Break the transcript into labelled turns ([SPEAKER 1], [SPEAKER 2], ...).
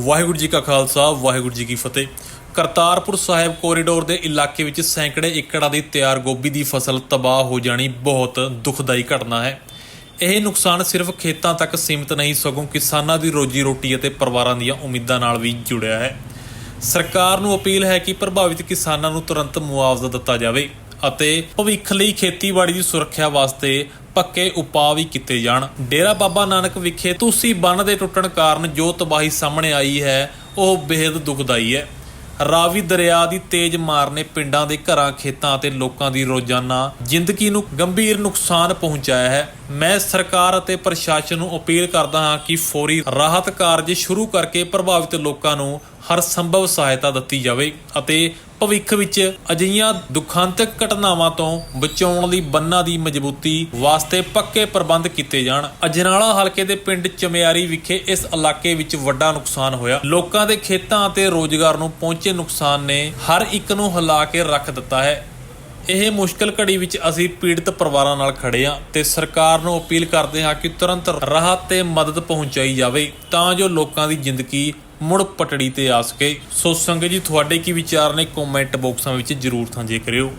[SPEAKER 1] ਵਾਹਿਗੁਰੂ ਜੀ ਕਾ ਖਾਲਸਾ, ਵਾਹਿਗੁਰੂ ਜੀ ਕੀ ਫਤਿਹ। ਕਰਤਾਰਪੁਰ ਸਾਹਿਬ ਕੋਰੀਡੋਰ ਦੇ ਇਲਾਕੇ ਵਿੱਚ ਸੈਂਕੜੇ ਏਕੜਾਂ ਦੀ ਤਿਆਰ ਗੋਭੀ ਦੀ ਫਸਲ ਤਬਾਹ ਹੋ ਜਾਣੀ ਬਹੁਤ ਦੁਖਦਾਈ ਘਟਨਾ ਹੈ। ਇਹ ਨੁਕਸਾਨ ਸਿਰਫ ਖੇਤਾਂ ਤੱਕ ਸੀਮਿਤ ਨਹੀਂ, ਸਗੋਂ ਕਿਸਾਨਾਂ ਦੀ ਰੋਜੀ ਰੋਟੀ ਅਤੇ ਪਰਿਵਾਰਾਂ ਦੀਆਂ ਉਮੀਦਾਂ ਨਾਲ ਵੀ ਜੁੜਿਆ ਹੈ। ਸਰਕਾਰ ਨੂੰ ਅਪੀਲ ਹੈ ਕਿ ਪ੍ਰਭਾਵਿਤ ਕਿਸਾਨਾਂ ਨੂੰ ਤੁਰੰਤ ਮੁਆਵਜ਼ਾ ਦਿੱਤਾ ਜਾਵੇ। ਅਤੇ ਭਵਿੱਖ ਲਈ ਖੇਤੀਬਾੜੀ ਦੀ ਸੁਰੱਖਿਆ ਵਾਸਤੇ ਪੱਕੇ ਉਪਾਅ ਵੀ ਕੀਤੇ ਜਾਣ। ਡੇਰਾ ਬਾਬਾ ਨਾਨਕ ਵਿਖੇ ਤੁਸੀਂ ਬੰਨ ਦੇ ਟੁੱਟਣ ਕਾਰਨ ਜੋ ਤਬਾਹੀ ਸਾਹਮਣੇ ਆਈ ਹੈ, ਉਹ ਬੇहद ਦੁਖਦਾਈ ਹੈ। ਰਾਵੀ ਦਰਿਆ ਦੀ ਤੇਜ਼ ਮਾਰ ਨੇ ਪਿੰਡਾਂ ਦੇ ਘਰਾਂ, ਖੇਤਾਂ ਅਤੇ ਲੋਕਾਂ ਦੀ ਰੋਜ਼ਾਨਾ ਜ਼ਿੰਦਗੀ ਨੂੰ ਗੰਭੀਰ ਨੁਕਸਾਨ ਪਹੁੰਚਾਇਆ ਹੈ। ਮੈਂ ਸਰਕਾਰ ਅਤੇ ਪ੍ਰਸ਼ਾਸਨ ਨੂੰ ਅਪੀਲ ਕਰਦਾ ਹਾਂ ਕਿ ਫੌਰੀ ਰਾਹਤ ਕਾਰਜ ਸ਼ੁਰੂ ਕਰਕੇ ਪ੍ਰਭਾਵਿਤ ਲੋਕਾਂ ਨੂੰ ਹਰ ਸੰਭਵ ਸਹਾਇਤਾ ਦਿੱਤੀ ਜਾਵੇ ਅਤੇ ਭਵਿੱਖ ਵਿੱਚ ਅਜਿਹੀਆਂ ਦੁਖਾਂਤਕ ਘਟਨਾਵਾਂ ਤੋਂ ਬਚਾਉਣ ਲਈ ਬੰਨਾਂ ਦੀ ਮਜ਼ਬੂਤੀ ਵਾਸਤੇ ਪੱਕੇ ਪ੍ਰਬੰਧ ਕੀਤੇ ਜਾਣ। ਅਜਨਾਲਾ ਹਲਕੇ ਦੇ ਪਿੰਡ ਚਮਿਆਰੀ ਵਿਖੇ ਇਸ ਇਲਾਕੇ ਵਿੱਚ ਵੱਡਾ ਨੁਕਸਾਨ ਹੋਇਆ। ਲੋਕਾਂ ਦੇ ਖੇਤਾਂ ਅਤੇ ਰੋਜ਼ਗਾਰ ਨੂੰ ਪਹੁੰਚੇ ਨੁਕਸਾਨ ਨੇ ਹਰ ਇੱਕ ਨੂੰ ਹਿਲਾ ਕੇ ਰੱਖ ਦਿੱਤਾ ਹੈ। ਇਹ ਮੁਸ਼ਕਲ ਘੜੀ ਵਿੱਚ ਅਸੀਂ ਪੀੜਤ ਪਰਿਵਾਰਾਂ ਨਾਲ ਖੜੇ ਹਾਂ ਤੇ ਸਰਕਾਰ ਨੂੰ ਅਪੀਲ ਕਰਦੇ ਹਾਂ ਕਿ ਤੁਰੰਤ ਰਾਹਤ ਤੇ ਮਦਦ ਪਹੁੰਚਾਈ ਜਾਵੇ ਤਾਂ ਜੋ ਲੋਕਾਂ ਦੀ ਜ਼ਿੰਦਗੀ ਮੁੜ ਪਟੜੀ ਤੇ ਆ ਸਕੇ। ਸੋ ਸੰਗਤ ਜੀ, ਤੁਹਾਡੇ ਕੀ ਵਿਚਾਰ ਨੇ? ਕਮੈਂਟ ਬਾਕਸਾਂ ਵਿੱਚ ਜਰੂਰ ਸਾਂਝੇ ਕਰਿਓ।